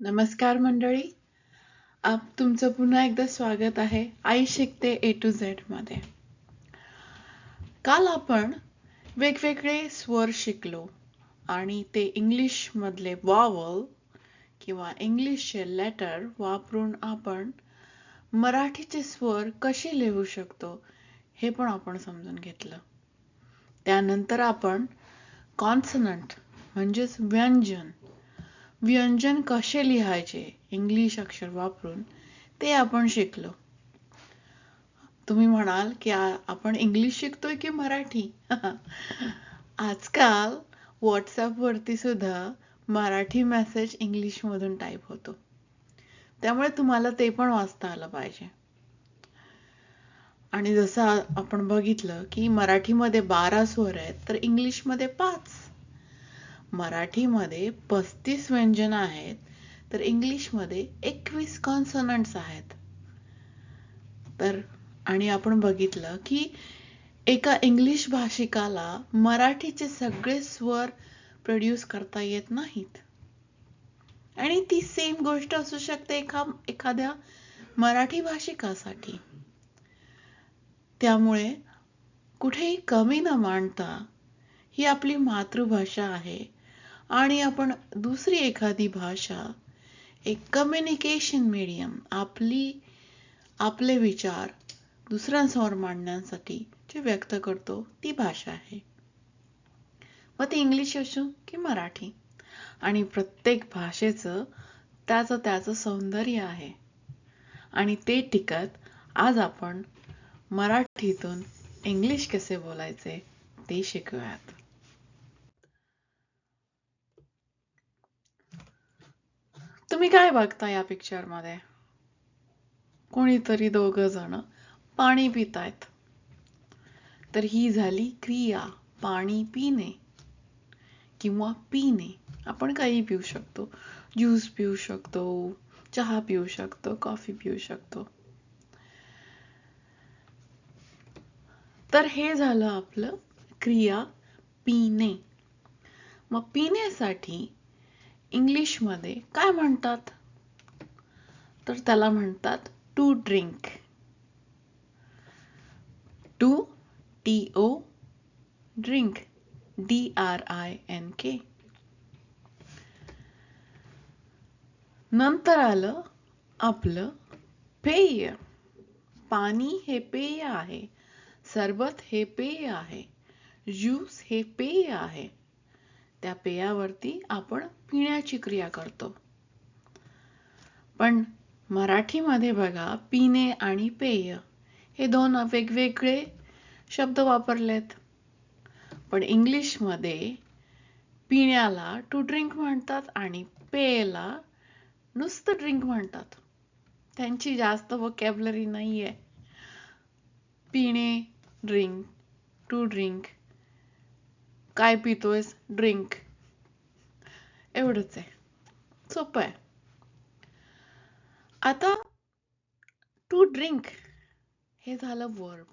नमस्कार मंडळी. आप तुमचं पुन्हा एकदा स्वागत आहे आई शिकते ए टू झेडमध्ये. काल आपण वेगवेगळे स्वर शिकलो आणि ते इंग्लिश मधले वावल किंवा इंग्लिशचे लेटर वापरून आपण मराठीचे स्वर कसे लिहू शकतो हे पण आपण समजून घेतलं. त्यानंतर आपण कॉन्सनंट म्हणजेच व्यंजन व्यंजन कसे लिहायचे? इंग्लिश अक्षर वापरून ते आपण शिकलो. तुम्ही म्हणाल की आपण इंग्लिश शिकतोय की मराठी? आजकाल व्हॉट्सअप वरती सुद्धा मराठी मेसेज इंग्लिश मधून टाईप होतो. त्यामुळे तुम्हाला ते पण वाचता आलं पाहिजे. आणि जसं आपण बघितलं की मराठीमध्ये बारा स्वर आहेत तर इंग्लिशमध्ये पाच. मराठीमध्ये पस्तीस व्यंजन आहेत तर इंग्लिशमध्ये एकवीस कॉन्सनंट्स आहेत. तर आणि आपण बघितलं की एका इंग्लिश भाषिकाला मराठीचे सगळे स्वर प्रोड्यूस करता येत नाहीत. आणि ती सेम गोष्ट असू शकते एका एखाद्या मराठी भाषिकासाठी. त्यामुळे कुठेही कमी न मांडता ही आपली मातृभाषा आहे. आणि आपण दुसरी एखादी भाषा एक कम्युनिकेशन मीडियम आपली आपले विचार दुसऱ्यांसमोर मांडण्यासाठी जे व्यक्त करतो ती भाषा आहे. मग ती इंग्लिश असो की मराठी. आणि प्रत्येक भाषेचं त्याचं त्याचं सौंदर्य आहे. आणि ते टिकत आज आपण मराठीतून इंग्लिश कसे बोलायचे ते शिकूयात. तुम्ही काय बघता या पिक्चरमध्ये? कोणीतरी दोघ जण पाणी पितायत. तर ही झाली क्रिया पाणी पिणे किंवा पिणे. आपण काही पिऊ शकतो. ज्यूस पिऊ शकतो चहा पिऊ शकतो कॉफी पिऊ शकतो. तर हे झालं आपलं क्रिया पिणे. मग पिण्यासाठी इंग्लिशमध्ये काय म्हणतात? तर त्याला म्हणतात to drink to T O drink D R I N K नंतर आलं आपलं पेय. पाणी हे पेय आहे सरबत हे पेय आहे ज्यूस हे पेय आहे. त्या पेयावरती आपण पिण्याची क्रिया करतो. पण मराठीमध्ये बघा पिणे आणि पेय हे दोन वेगवेगळे शब्द वापरलेत. पण इंग्लिशमध्ये पिण्याला टू ड्रिंक म्हणतात आणि पेयला नुसतं ड्रिंक म्हणतात. त्यांची जास्त वोकॅबलरी नाहीये. पिणे ड्रिंक टू ड्रिंक काय पितोयस? ड्रिंक एवढंच आहे. सोपं आहे. आता टू ड्रिंक हे झालं वर्ब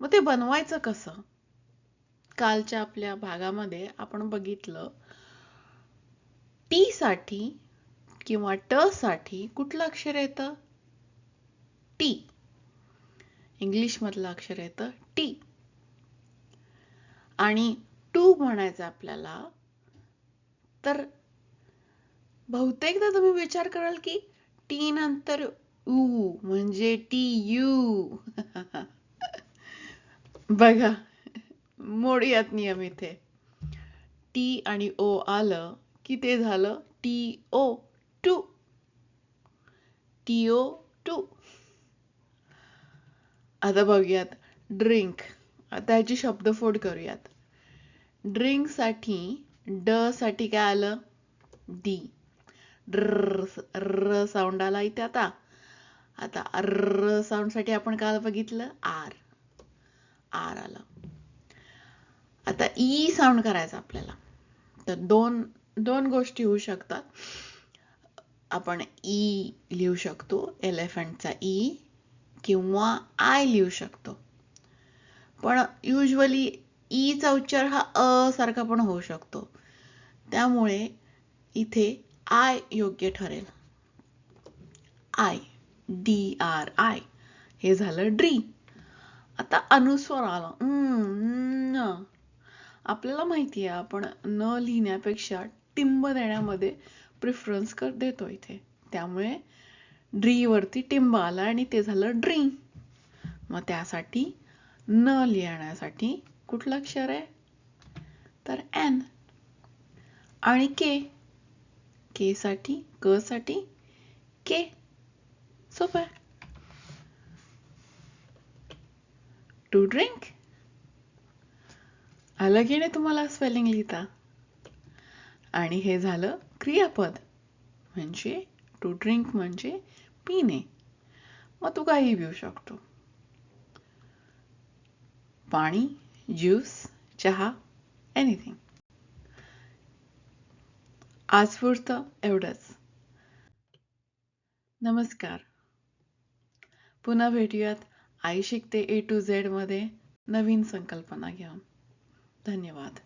मग ते बनवायचं कसं? कालच्या आपल्या भागामध्ये आपण बघितलं टी साठी किंवा ट साठी कुठलं अक्षर येतं? टी इंग्लिश मधलं अक्षर येतं टी आणि टू म्हणायचं आपल्याला तर बहुतेकदा तुम्ही विचार कराल की टी नंतर ऊ म्हणजे टी यू. बघा मोडूयात नियम इथे. टी आणि ओ आलं की ते झालं T O to. T O to. आता बघूयात ड्रिंक. आता ह्याची शब्दफोड करूयात. ड्रिंकसाठी ड साठी काय आलं? डी. र साऊंड आला इथे आता. आता र साऊंडसाठी आपण काय बघितलं? आर. आर आलं. आता ई साऊंड करायचं आपल्याला. तर दोन दोन गोष्टी होऊ शकतात. आपण ई लिहू शकतो एलिफंटचा ई किंवा आय लिहू शकतो. पण युजली ईचा उच्चार हा अ सारखा पण होऊ शकतो. त्यामुळे इथे आय योग्य ठरेल. आय डी आर आय हे झालं ड्री आता अनुस्वार आला. न. आपल्याला माहिती आहे आपण न लिहिण्यापेक्षा टिंब देण्यामध्ये प्रिफरन्स कर देतो इथे. त्यामुळे ड्री वरती टिंब आला आणि ते झालं ड्री मग त्यासाठी न लिहिण्यासाठी कुठलं अक्षर आहे? तर एन आणि के के साठी क साठी के सोप आहे. टू ड्रिंक आलं की नाही तुम्हाला स्पेलिंग लिहिता? आणि हे झालं क्रियापद. म्हणजे टू ड्रिंक म्हणजे पिणे. मग तू काही पिऊ शकतो. पाणी ज्यूस चहा एनिथिंग आज एवढंच. नमस्कार. पुन्हा भेटूयात आई शिकते ए टू झेडमध्ये नवीन संकल्पना घेऊन. धन्यवाद.